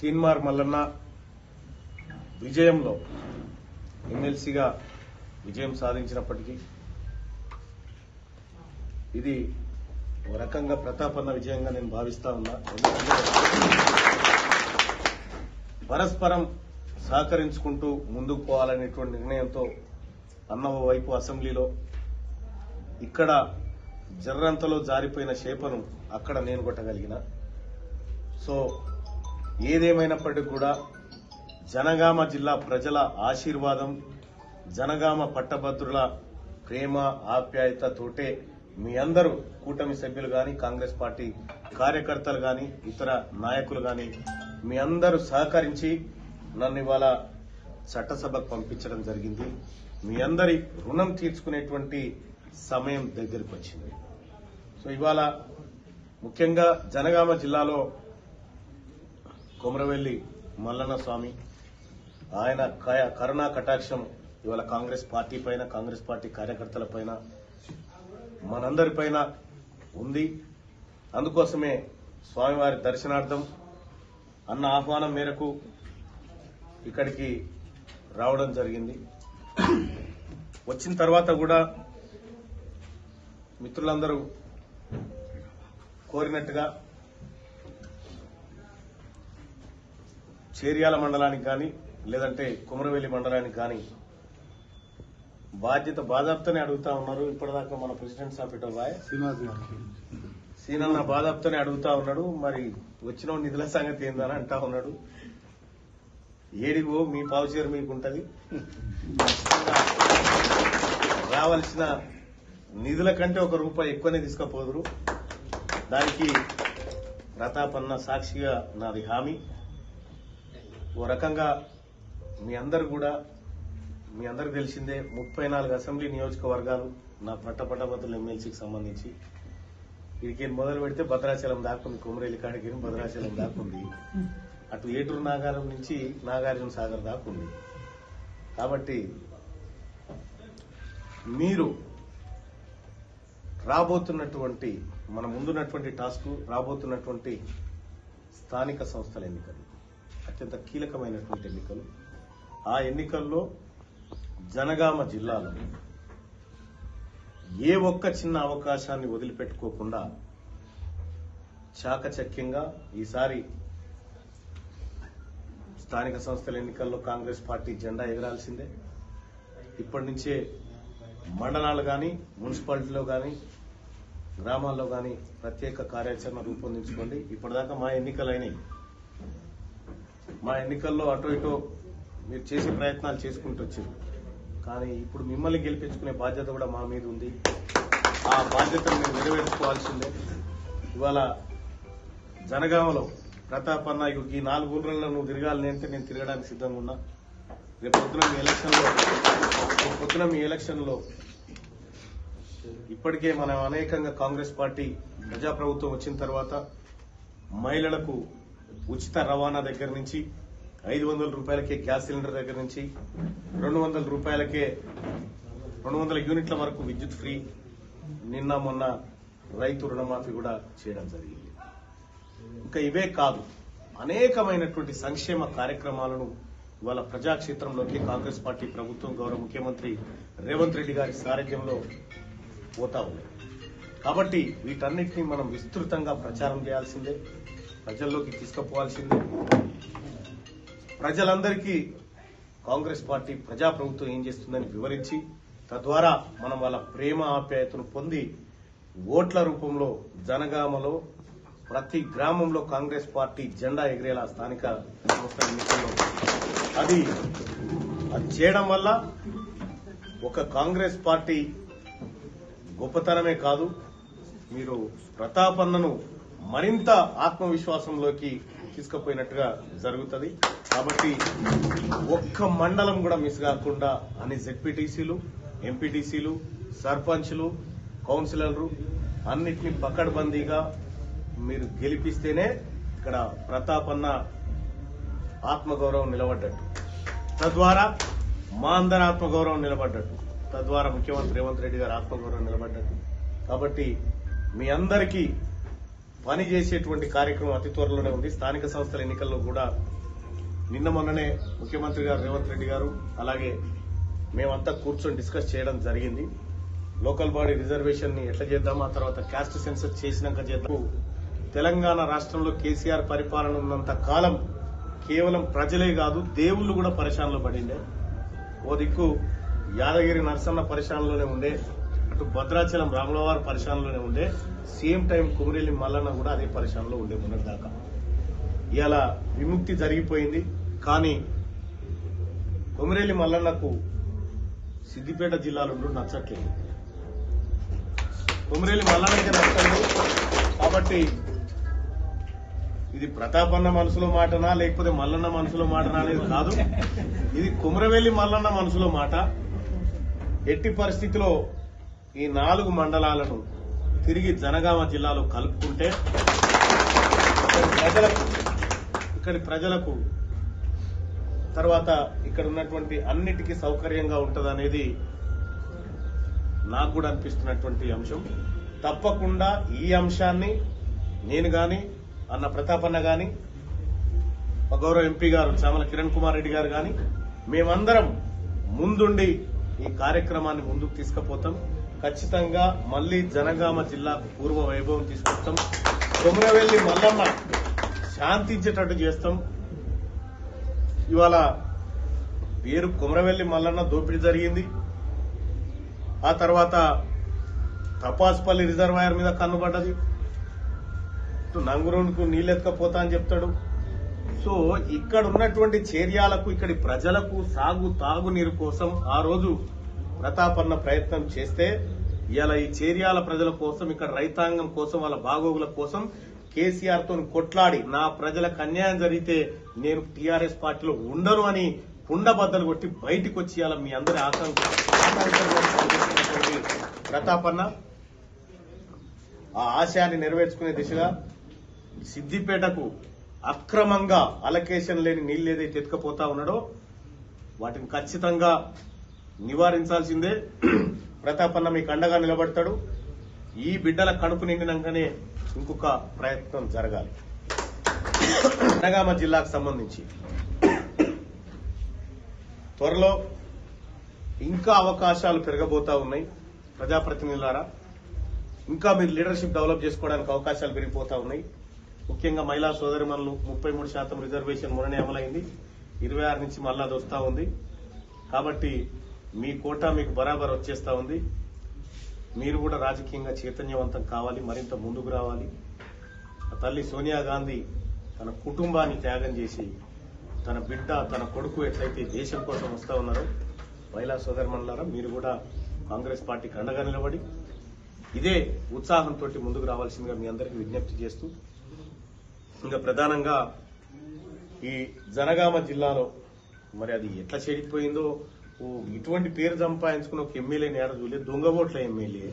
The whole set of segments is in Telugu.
తీన్మార్ మల్లన్న విజయంలో ఎమ్మెల్సీగా విజయం సాధించినప్పటికీ ఇది ఒక రకంగా ప్రతాపన్న విజయంగా నేను భావిస్తా ఉన్నా. పరస్పరం సహకరించుకుంటూ ముందుకు పోవాలనేటువంటి నిర్ణయంతో అన్న వైపు అసెంబ్లీలో ఇక్కడ జర్రంతలో జారిపోయిన షేపను అక్కడ నేను కొట్టగలిగిన. సో ఏదేమైనప్పటికీ కూడా జనగామ జిల్లా ప్రజల ఆశీర్వాదం జనగామ పట్టభద్రుల ప్రేమ ఆప్యాయతతోటే మీ అందరూ కూటమి సభ్యులు గాని కాంగ్రెస్ పార్టీ కార్యకర్తలు గాని ఇతర నాయకులు గాని మీ అందరూ సహకరించి నన్ను ఇవాళ చట్టసభకు పంపించడం జరిగింది. మీ అందరి రుణం తీర్చుకునేటువంటి సమయం దగ్గరికి వచ్చింది. సో ఇవాళ ముఖ్యంగా జనగామ జిల్లాలో కొమరవెల్లి మల్లన్న స్వామి ఆయన కరుణా కటాక్షం ఇవాళ కాంగ్రెస్ పార్టీ పైన కాంగ్రెస్ పార్టీ కార్యకర్తల పైన మనందరి పైన ఉంది. అందుకోసమే స్వామివారి దర్శనార్థం అన్న ఆహ్వానం మేరకు ఇక్కడికి రావడం జరిగింది. వచ్చిన తర్వాత కూడా మిత్రులందరూ కోరినట్టుగా చేర్యాల మండలానికి కానీ లేదంటే కుమరవెల్లి మండలానికి కానీ బాధ్యత బాధాప్తనే అడుగుతా ఉన్నారు. ఇప్పటిదాకా మన ప్రెసిడెంట్ సాబ్ బాయ్. సీనన్న బాధాప్తనే అడుగుతా ఉన్నాడు. మరి వచ్చిన నిధుల సంగతి ఏందని అంటా ఉన్నాడు. ఏడిగో మీ పావుచేరు మీకు ఉంటది రావాల్సిన నిధుల కంటే ఒక రూపాయి ఎక్కువనే తీసుకుపోదురు. దానికి ప్రతాపన్న సాక్షిగా నాది హామీ. ఓ రకంగా మీ అందరు కూడా మీ అందరికి తెలిసిందే ముప్పై నాలుగు అసెంబ్లీ నియోజకవర్గాలు నా పట్టపట్టభద్రుల ఎమ్మెల్సీకి సంబంధించి. వీడికి మొదలు పెడితే భద్రాచలం దాకుంది కుమరేలి కాడికి భద్రాచలం దాకుంది అటు ఏటూరు నాగారం నుంచి నాగార్జున సాగర్ దాకుంది కాబట్టి మీరు రాబోతున్నటువంటి మన ముందున్నటువంటి టాస్క్ రాబోతున్నటువంటి స్థానిక సంస్థల ఎన్నికలు. అత్యంత కీలకమైనటువంటి ఎన్నికలు. ఆ ఎన్నికల్లో జనగామ జిల్లాలో ఏ ఒక్క చిన్న అవకాశాన్ని వదిలిపెట్టుకోకుండా చాకచక్యంగా ఈసారి స్థానిక సంస్థల ఎన్నికల్లో కాంగ్రెస్ పార్టీ జెండా ఎగరాల్సిందే. ఇప్పటి నుంచే మండలాలు కానీ మున్సిపాలిటీలో కానీ గ్రామాల్లో కానీ ప్రత్యేక కార్యాచరణ రూపొందించుకోండి. ఇప్పటిదాకా మా ఎన్నికలు అయినాయి మా ఎన్నికల్లో అటో ఇటో మీరు చేసే ప్రయత్నాలు చేసుకుంటూ వచ్చారు. కానీ ఇప్పుడు మిమ్మల్ని గెలిపించుకునే బాధ్యత కూడా మా మీద ఉంది. ఆ బాధ్యతను మేము నెరవేర్చుకోవాల్సిందే. ఇవాళ జనగామలో ప్రతాప్ అన్న ఈ నాలుగు ఊర్లలో నువ్వు తిరగాలని అంటే నేను తిరగడానికి సిద్ధంగా ఉన్నా. రేపు పొద్దున మీ ఎలక్షన్లో రేపు పొద్దున మీ ఎలక్షన్లో ఇప్పటికే మనం అనేకంగా కాంగ్రెస్ పార్టీ ప్రజాప్రభుత్వం వచ్చిన తర్వాత మహిళలకు ఉచిత రవాణా దగ్గర నుంచి ఐదు వందల రూపాయలకే గ్యాస్ సిలిండర్ దగ్గర నుంచి రెండు వందల రూపాయలకే రెండు వందల యూనిట్ల వరకు విద్యుత్ ఫ్రీ. నిన్న మొన్న రైతు రుణమాఫీ కూడా చేయడం జరిగింది. ఇంకా ఇవే కాదు అనేకమైనటువంటి సంక్షేమ కార్యక్రమాలను ఇవాళ ప్రజాక్షేత్రంలోకి కాంగ్రెస్ పార్టీ ప్రభుత్వం గౌరవ ముఖ్యమంత్రి రేవంత్ రెడ్డి గారి సారథ్యంలో పోతా ఉన్నాయి కాబట్టి వీటన్నిటిని మనం విస్తృతంగా ప్రచారం చేయాల్సిందే. ప్రజల్లోకి తీసుకుపోవాల్సిందే. ప్రజలందరికీ కాంగ్రెస్ పార్టీ ప్రజాప్రభుత్వం ఏం చేస్తుందని వివరించి తద్వారా మనం వాళ్ళ ప్రేమ ఆప్యాయతను పొంది ఓట్ల రూపంలో జనగామలో ప్రతి గ్రామంలో కాంగ్రెస్ పార్టీ జెండా ఎగిరేలా స్థానిక సంస్థల ఎన్నికల్లో. అది అది చేయడం వల్ల ఒక కాంగ్రెస్ పార్టీ గొప్పతనమే కాదు మీరు ప్రతాపన్నను మరింత ఆత్మవిశ్వాసంలోకి తీసుకుపోయినట్టుగా జరుగుతుంది. కాబట్టి ఒక్క మండలం కూడా మిస్ కాకుండా అన్ని జెడ్పీటీసీలు ఎంపీటీసీలు సర్పంచ్లు కౌన్సిలర్లు అన్నిటినీ పకడ్బందీగా మీరు గెలిపిస్తేనే ఇక్కడ ప్రతాపన్న ఆత్మగౌరవం నిలబడ్డట్టు. తద్వారా మా అందరి ఆత్మగౌరవం నిలబడ్డట్టు. తద్వారా ముఖ్యమంత్రి రేవంత్ రెడ్డి గారి ఆత్మగౌరవం నిలబడ్డట్టు. కాబట్టి మీ అందరికీ పని చేసేటువంటి కార్యక్రమం అతి త్వరలోనే ఉంది. స్థానిక సంస్థల ఎన్నికల్లో కూడా నిన్న మొన్ననే ముఖ్యమంత్రి గారు రేవంత్ రెడ్డి గారు అలాగే మేమంతా కూర్చొని డిస్కస్ చేయడం జరిగింది. లోకల్ బాడీ రిజర్వేషన్ని ఎట్లా చేద్దాం ఆ తర్వాత క్యాస్ట్ సెన్సస్ చేసినాక చేద్దాం. తెలంగాణ రాష్ట్రంలో కేసీఆర్ పరిపాలన ఉన్నంత కాలం కేవలం ప్రజలే కాదు దేవుళ్ళు కూడా పరిశానలో పడిండే. ఓ దిక్కు యాదగిరి నరసన్న పరిశానలోనే ఉండే. అటు భద్రాచలం రాములవారి పరిశానలోనే ఉండే సేమ్ టైం కుమిరెల్లి మల్లన్న కూడా అదే పరిశానలో ఉండే మొన్నటి దాకా ఇలా విముక్తి జరిగిపోయింది కానీ కొమిరెల్లి మల్లన్నకు సిద్దిపేట జిల్లాలో ఉండు నచ్చట్లేదు. కొమిరెల్లి మల్లన్నకి నచ్చలేదు కాబట్టి ఇది ప్రతాపన్న మనసులో మాటనా లేకపోతే మల్లన్న మనసులో మాటనా అనేది కాదు. ఇది కుమరవెల్లి మల్లన్న మనసులో మాట. ఎట్టి పరిస్థితిలో ఈ నాలుగు మండలాలను తిరిగి జనగామ జిల్లాలో కలుపుకుంటే ప్రజలకు ఇక్కడి ప్రజలకు తర్వాత ఇక్కడ ఉన్నటువంటి అన్నిటికీ సౌకర్యంగా ఉంటదనేది నాకు కూడా అనిపిస్తున్నటువంటి అంశం. తప్పకుండా ఈ అంశాన్ని నేను గాని అన్న ప్రతాపన్న గాని గౌరవ ఎంపీ గారు చామల కిరణ్ కుమార్ రెడ్డి గారు గాని మేమందరం ముందుండి ఈ కార్యక్రమాన్ని ముందుకు తీసుకుపోతాం. ఖచ్చితంగా మళ్ళీ జనగామ జిల్లాకు పూర్వ వైభవం తీసుకొస్తాం. కొమరవెల్లి మల్లమ్మ శాంతించేటట్టు చేస్తాం. ఇవాళ పేరు కొమరవెల్లి మల్లన్న దోపిడీ జరిగింది. ఆ తర్వాత తపాస్పల్లి రిజర్వాయర్ మీద కన్నుపడ్డది ఇటు నీళ్ళెత్తకపోతా అని చెప్తాడు. సో ఇక్కడ ఉన్నటువంటి చర్యలకు ఇక్కడి ప్రజలకు సాగు తాగునీరు కోసం ఆ రోజు ప్రతాపన్న ప్రయత్నం చేస్తే ఇలా ఈ చేర్యాల ప్రజల కోసం ఇక్కడ రైతాంగం కోసం వాళ్ళ బాగోగుల కోసం కేసీఆర్తో కొట్లాడి నా ప్రజలకు అన్యాయం జరిగితే నేను టీఆర్ఎస్ పార్టీలో ఉండను అని కుండబద్దలు కొట్టి బయటికి వచ్చి ఇవాళ మీ అందరి ఆకాంక్ష. ప్రతాపన్న ఆ ఆశయాన్ని నెరవేర్చుకునే దిశగా సిద్దిపేటకు అక్రమంగా అలకేషన్ లేని నీళ్ళు ఏదైతే ఎత్తుకపోతా ఉన్నాడో వాటిని ఖచ్చితంగా నివారించాల్సిందే. ప్రతాపన్న మీకు అండగా నిలబడతాడు. ఈ బిడ్డల కడుపు నిండినాకనే ఇంకొక ప్రయత్నం జరగాలి. జనగామ జిల్లాకు సంబంధించి. త్వరలో ఇంకా అవకాశాలు పెరగబోతా ఉన్నాయి. ప్రజాప్రతినిధులారా ఇంకా మీరు లీడర్షిప్ డెవలప్ చేసుకోవడానికి అవకాశాలు పెరిగిపోతా ఉన్నాయి. ముఖ్యంగా మహిళా సోదరిమణులు ముప్పై మూడు శాతం రిజర్వేషన్ మొన్ననే అమలైంది. ఇరవై ఆరు నుంచి మళ్ళా అది వస్తూ ఉంది. కాబట్టి మీ కోటా మీకు బరాబర్ వచ్చేస్తా ఉంది. మీరు కూడా రాజకీయంగా చైతన్యవంతం కావాలి మరింత ముందుకు రావాలి. ఆ తల్లి సోనియా గాంధీ తన కుటుంబాన్ని త్యాగం చేసి తన బిడ్డ తన కొడుకు ఎట్లయితే దేశం కోసం వస్తూ ఉన్నారో మహిళా సోదరమణులారా మీరు కూడా కాంగ్రెస్ పార్టీకి అండగా నిలబడి ఇదే ఉత్సాహంతో ముందుకు రావాల్సిందిగా మీ అందరికీ విజ్ఞప్తి చేస్తూ ఇంకా ప్రధానంగా ఈ జనగామ జిల్లాలో మరి అది ఎట్లా చెడిపోయిందో ఇటువంటి పేరు సంపాదించుకుని ఒక ఎమ్మెల్యేని ఏడ చూడలేదు. దొంగ ఓట్ల ఎమ్మెల్యే.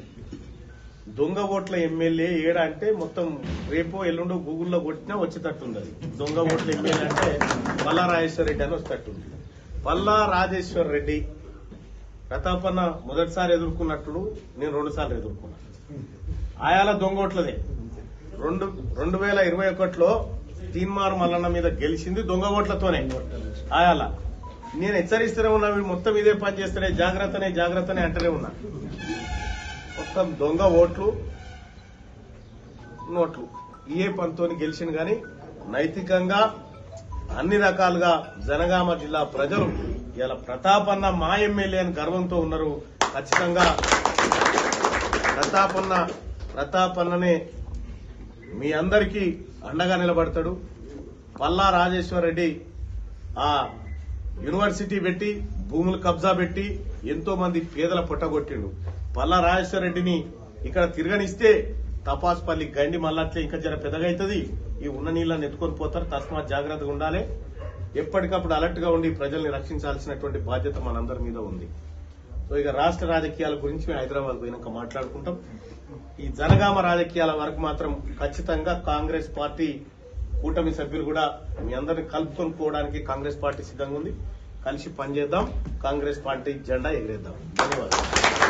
దొంగ ఓట్ల ఎమ్మెల్యే ఏడ అంటే మొత్తం రేపో ఎల్లుండో గూగుల్లో కొట్టినా వచ్చేటట్టుంది అది దొంగ ఓట్ల ఎమ్మెల్యే అంటే పల్లా రాజేశ్వర రెడ్డి అని వచ్చేటట్టుంది పల్లా రాజేశ్వర్ రెడ్డి ప్రతాపన్న మొదటిసారి ఎదుర్కొన్నట్టు నేను రెండు సార్లు ఎదుర్కొన్నా. ఆయాల దొంగోట్లదే రెండు రెండు వేల ఇరవై ఒకటిలో తీన్మార్ మల్లన్న మీద గెలిచింది దొంగ ఓట్లతోనే. ఆయాల. నేను హెచ్చరిస్తూనే ఉన్నా వీడు మొత్తం ఇదే పని చేస్తేనే జాగ్రత్తనే జాగ్రత్తనే అంటూనే ఉన్నా. మొత్తం దొంగ ఓట్లు నోట్లు. ఏ పనితోని గెలిచింది కానీ నైతికంగా అన్ని రకాలుగా జనగామ జిల్లా ప్రజలు ఇలా ప్రతాపన్న మా ఎమ్మెల్యే అని గర్వంతో ఉన్నారు. ఖచ్చితంగా ప్రతాపన్న ప్రతాపన్ననే మీ అందరికీ అండగా నిలబడతాడు. పల్లా రాజేశ్వర రెడ్డి ఆ యూనివర్సిటీ పెట్టి భూములు కబ్జా పెట్టి ఎంతో మంది పేదల పుట్టగొట్టిండు పల్లా రాజేశ్వర రెడ్డిని ఇక్కడ తిరగనిస్తే తపాసుపల్లి గండి మళ్ళట్లే ఇంకా జర పెద్దగైతది ఈ ఉన్న నీళ్ళని ఎత్తుకొని పోతారు. తస్మాత్ జాగ్రత్తగా ఉండాలి. ఎప్పటికప్పుడు అలర్ట్గా ఉండి ప్రజల్ని రక్షించాల్సినటువంటి బాధ్యత మనందరి మీద ఉంది. సో ఇక రాష్ట్ర రాజకీయాల గురించి మేము హైదరాబాద్ పోయినాక మాట్లాడుకుంటాం. ఈ జనగామ రాజకీయాల వరకు మాత్రం ఖచ్చితంగా కాంగ్రెస్ పార్టీ కూటమి సభ్యులు కూడా మీ అందరిని కలుపుకొని పోవడానికి కాంగ్రెస్ పార్టీ సిద్ధంగా ఉంది. కలిసి పనిచేద్దాం. కాంగ్రెస్ పార్టీ జెండా ఎగిరేద్దాం. ధన్యవాదాలు.